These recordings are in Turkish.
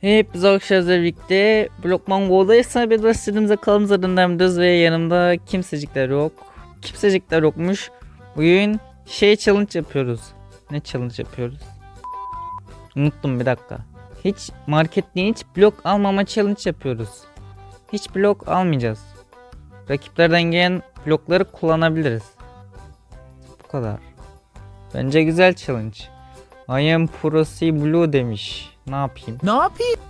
Hep arkadaşlarla birlikte Blockman Go'da isabet başladığımızda kalım zarındayız ve yanımda kimsecikler yok. Kimsecikler yokmuş. Bugün şey challenge yapıyoruz. Ne challenge yapıyoruz? Unuttum bir dakika. Hiç marketten hiç blok almama challenge yapıyoruz. Hiç blok almayacağız. Rakiplerden gelen blokları kullanabiliriz. Bu kadar. Bence güzel challenge. I am Pro Blue demiş. Ne yapayım? Ne yapayım?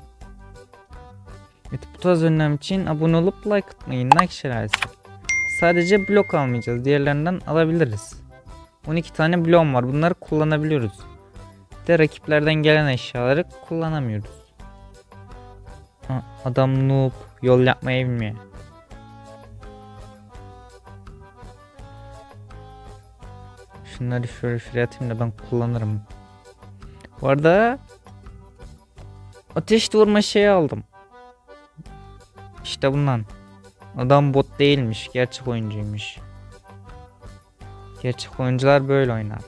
Evet, bu tarz önlem için abone olup like atmayı, like şelalesi. Sadece blok almayacağız. Diğerlerinden alabiliriz. 12 tane bloğum var. Bunları kullanabiliyoruz. Bir de rakiplerden gelen eşyaları kullanamıyoruz. Ha, adam noob. Yol yapmayı bilmiyor. Şunları şöyle şuraya atayım da ben kullanırım. Bu arada ateş vurma şeyi aldım. İşte bundan. Adam bot değilmiş. Gerçek oyuncuymuş. Gerçek oyuncular böyle oynar.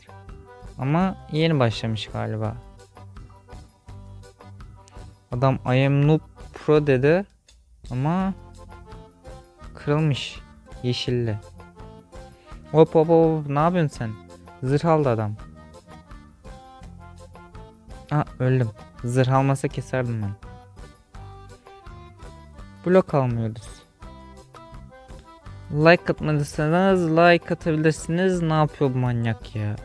Ama yeni başlamış galiba. Adam I am noob pro dedi. Ama kırılmış. Yeşilli. Hop hop hop ne yapıyorsun sen? Zırh aldı adam. Aa öldüm. Zırh almasa keserdim ben. Blok almıyoruz. Like atmadıysanız like atabilirsiniz. Ne yapıyor bu manyak ya?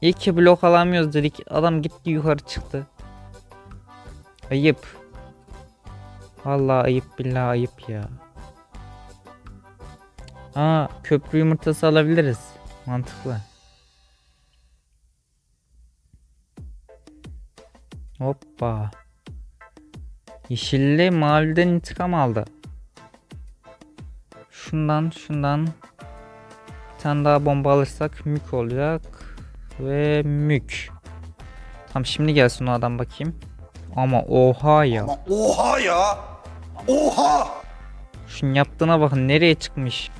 İyi ki blok alamıyoruz dedik. Adam gitti yukarı çıktı. Ayıp. Vallahi ayıp billahi ayıp ya. Aa köprü yumurtası alabiliriz. Mantıklı. Hoppa. Yeşilli maviden intikam aldı. Şundan şundan bir tane daha bomba alırsak mük olacak. Ve mük. Tamam şimdi gelsin o adam bakayım. Ama oha ya. Ama oha ya! Oha! Şunun yaptığına bakın nereye çıkmış.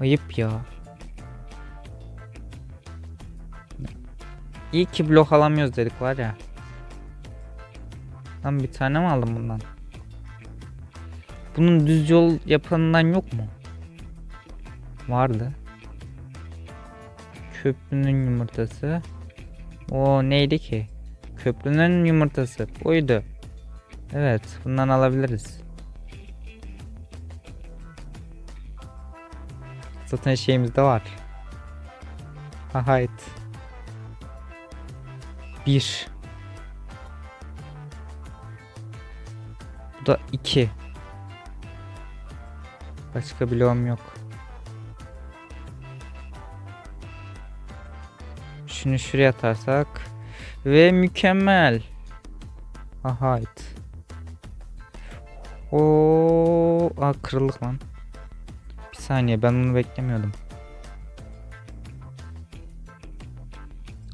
Ayıp ya. İyi ki blok alamıyoruz dedik var ya. Lan bir tane mi aldım bundan? Bunun düz yol yapanından yok mu? Vardı. Köprünün yumurtası. O neydi ki? Köprünün yumurtası. Oydu. Evet, bundan alabiliriz. Zaten şeyimiz de var. Aha, evet. 1. Bu da 2. Başka bloğum yok. Şunu şuraya atarsak. Ve mükemmel. Aha it. Oo, aa kırıldık lan. Bir saniye ben bunu beklemiyordum.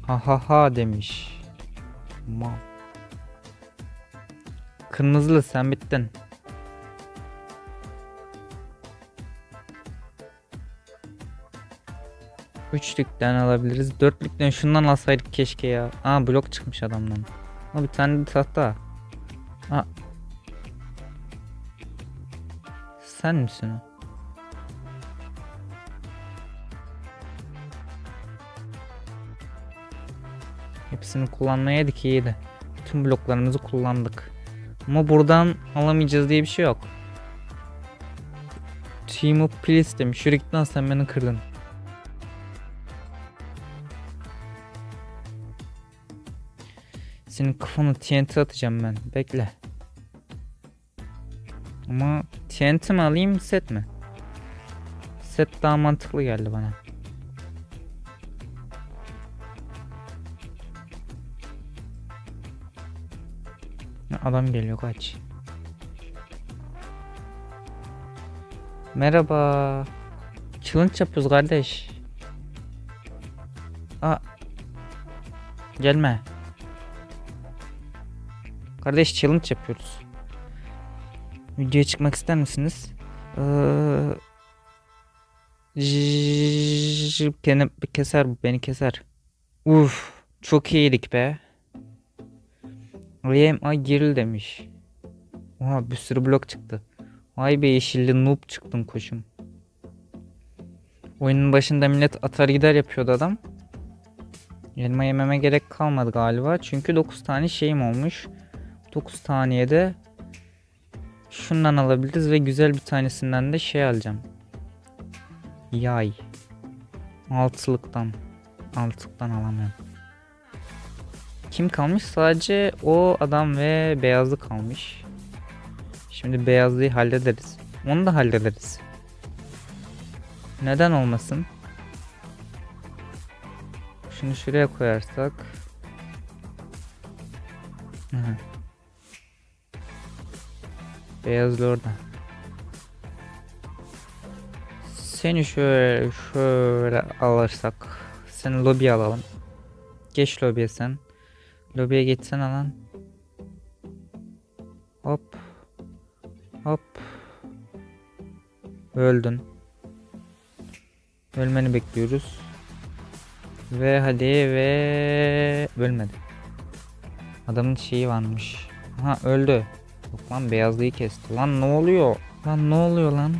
Ahaha demiş. Mal. Kırmızılı sen bittin. Üçlükten alabiliriz. Dörtlükten şundan alsaydık keşke ya. Aa blok çıkmış adamdan. Ama bir tane de tahta. Aa. Sen misin o? Hepsini kullanmayaydık iyiydi. Bütün bloklarımızı kullandık. Ama buradan alamayacağız diye bir şey yok. Team up please demiş. Lan sen beni kırdın. Senin kafanı TNT atacağım ben. Bekle. Ama TNT mi alayım set mi? Set daha mantıklı geldi bana. Adam geliyor kaç. Merhaba. Challenge yapıyoruz kardeş. Aa. Gelme. Kardeş challenge yapıyoruz. Videoya çıkmak ister misiniz? Ee, keser bu beni keser. Uf çok iyiydik be. IMA giril demiş. Oha bir sürü blok çıktı. Vay be yeşilli noob çıktın koçum. Oyunun başında millet atar gider yapıyordu adam. Elma yememe gerek kalmadı galiba. Çünkü 9 tane şeyim olmuş. 9 taneye de şundan alabiliriz ve güzel bir tanesinden de şey alacağım. Yay. Altılıktan. Altılıktan alamıyorum. Kim kalmış? Sadece o adam ve beyazlı kalmış. Şimdi beyazlıyı hallederiz. Onu da hallederiz. Neden olmasın? Şunu şuraya koyarsak. Beyazlı orada. Seni şöyle şöyle alırsak. Seni lobi alalım. Geç lobiye sen. Lobiye geçsene lan. Hop. Hop. Öldün. Ölmeni bekliyoruz. Ve hadi ve ölmedi. Adamın şeyi varmış. Ha öldü. Yok lan beyazlıyı kesti. Lan ne oluyor? Lan ne oluyor lan?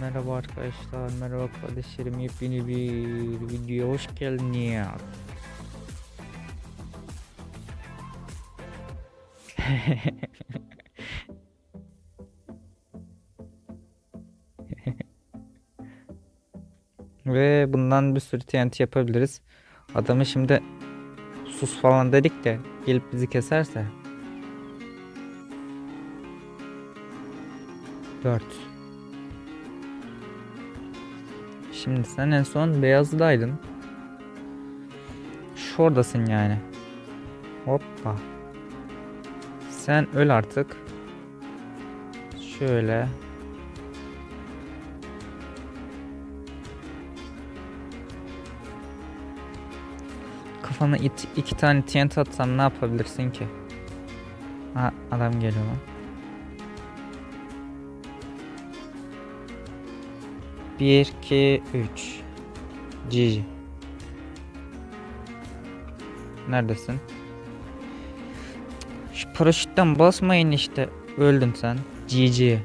Merhaba arkadaşlar, merhaba kardeşlerim. Yepyeni bir videoya hoş geldiniz. Ve bundan bir sürü TNT yapabiliriz. Adamı şimdi sus falan dedik de gelip bizi keserse. 4 Şimdi sen en son beyazdaydın. Şuradasın yani. Hoppa. Sen öl artık. Şöyle. Kafana it, iki tane TNT atsam ne yapabilirsin ki? Ha adam geliyor lan. Bir, iki, üç. GG. Neredesin? Şu paraşütten basmayın işte. Öldün sen. GG.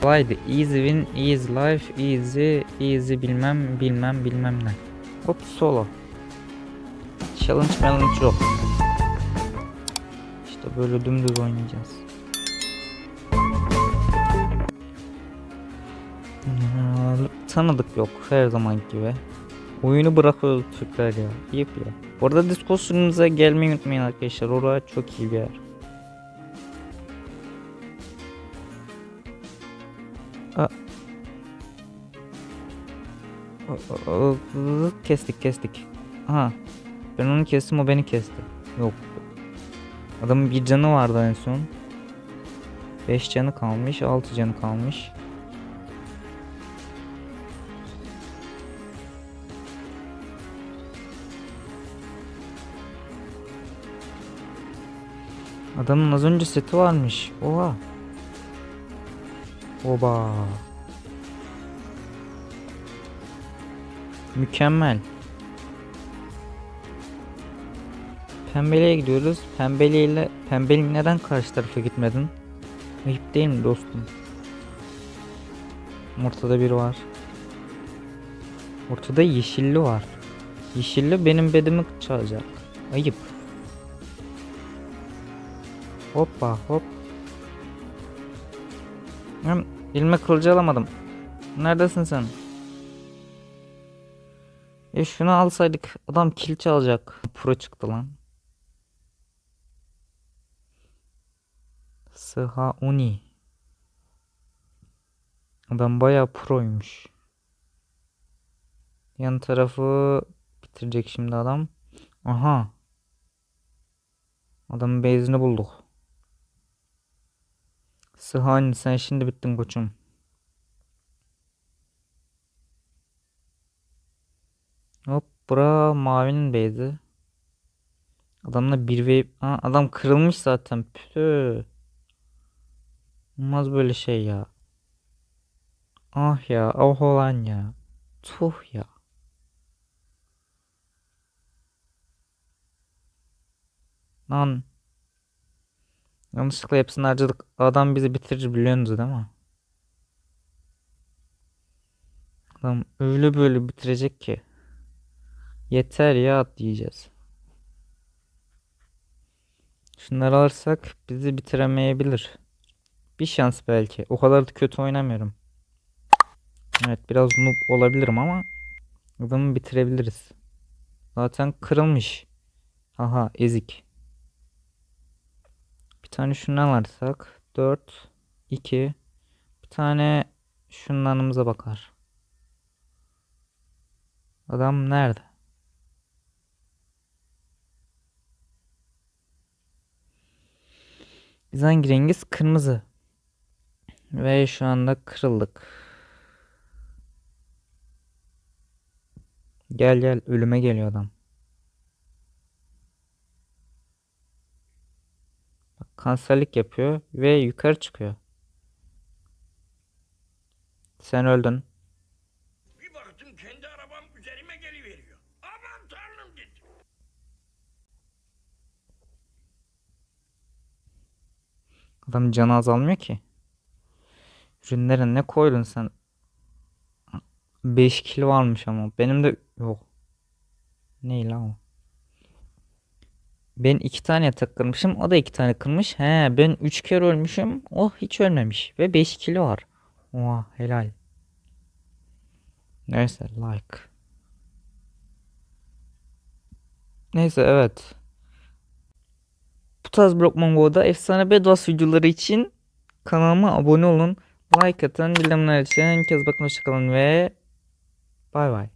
Kolaydı. Easy win, easy life, easy, easy bilmem bilmem bilmem ne. Hop solo. Challenge challenge yok. İşte böyle dümdüz oynayacağız. Ya, Tanıdık yok her zaman gibi. Oyunu bırakıyoruz Türkler ya. Ayıp ya. Bu arada Discord gelmeyi unutmayın arkadaşlar. Orası çok iyi bir yer. O- Kestik kestik. Aha. Ben onu kestim o beni kesti. Yok. Adamın bir canı vardı en son. 5 canı kalmış, 6 canı kalmış. Adamın az önce seti varmış. Oha. Oba. Mükemmel. Pembeliğe gidiyoruz. Pembeliyle Pembeli neden karşı tarafa gitmedin? Ayıp değil mi dostum? Ortada biri var. Ortada yeşilli var. Yeşilli benim bedimi çalacak. Ayıp. Hoppa hop. Ben elime kılıcı alamadım. Neredesin sen? E şunu alsaydık adam kill çalacak. Pro çıktı lan. Sıha Uni. Adam bayağı proymuş. Yan tarafı bitirecek şimdi adam. Aha. Adamın base'ini bulduk. Sıhhan sen şimdi bittin koçum. Hop bura mavinin beydi. Adamla bir ve ha, adam kırılmış zaten. Püh. Olmaz böyle şey ya. Ah ya, ah olan ya. Tuh ya. Lan Yanlışlıkla hepsini harcadık. Adam bizi bitirir biliyorsunuz değil mi? Adam öyle böyle bitirecek ki. Yeter ya diyeceğiz. Şunları alırsak bizi bitiremeyebilir. Bir şans belki. O kadar da kötü oynamıyorum. Evet biraz noob olabilirim ama adamı bitirebiliriz. Zaten kırılmış. Aha ezik. Tane şundan alırsak 4 2 bir tane şundanımıza bakar. Adam nerede? Biz hangi rengiz? Kırmızı. Ve şu anda kırıldık. Gel gel ölüme geliyor adam. Kanserlik yapıyor ve yukarı çıkıyor. Sen öldün. Bir baktım kendi arabam üzerime geliveriyor. Aman tanrım dedim. Adam canı azalmıyor ki. Ürünlere ne koydun sen? 5 kilo almış ama benim de yok. Ne lan o? Ben iki tane yatak kırmışım. O da iki tane kırmış. He ben üç kere ölmüşüm. O hiç ölmemiş. Ve 5 kilo var. Oha helal. Neyse like. Neyse evet. Bu tarz Blockman Go'da efsane Bedwars videoları için kanalıma abone olun. Like atın. Bildirimler için. Herkese bakın hoşçakalın ve bay bay.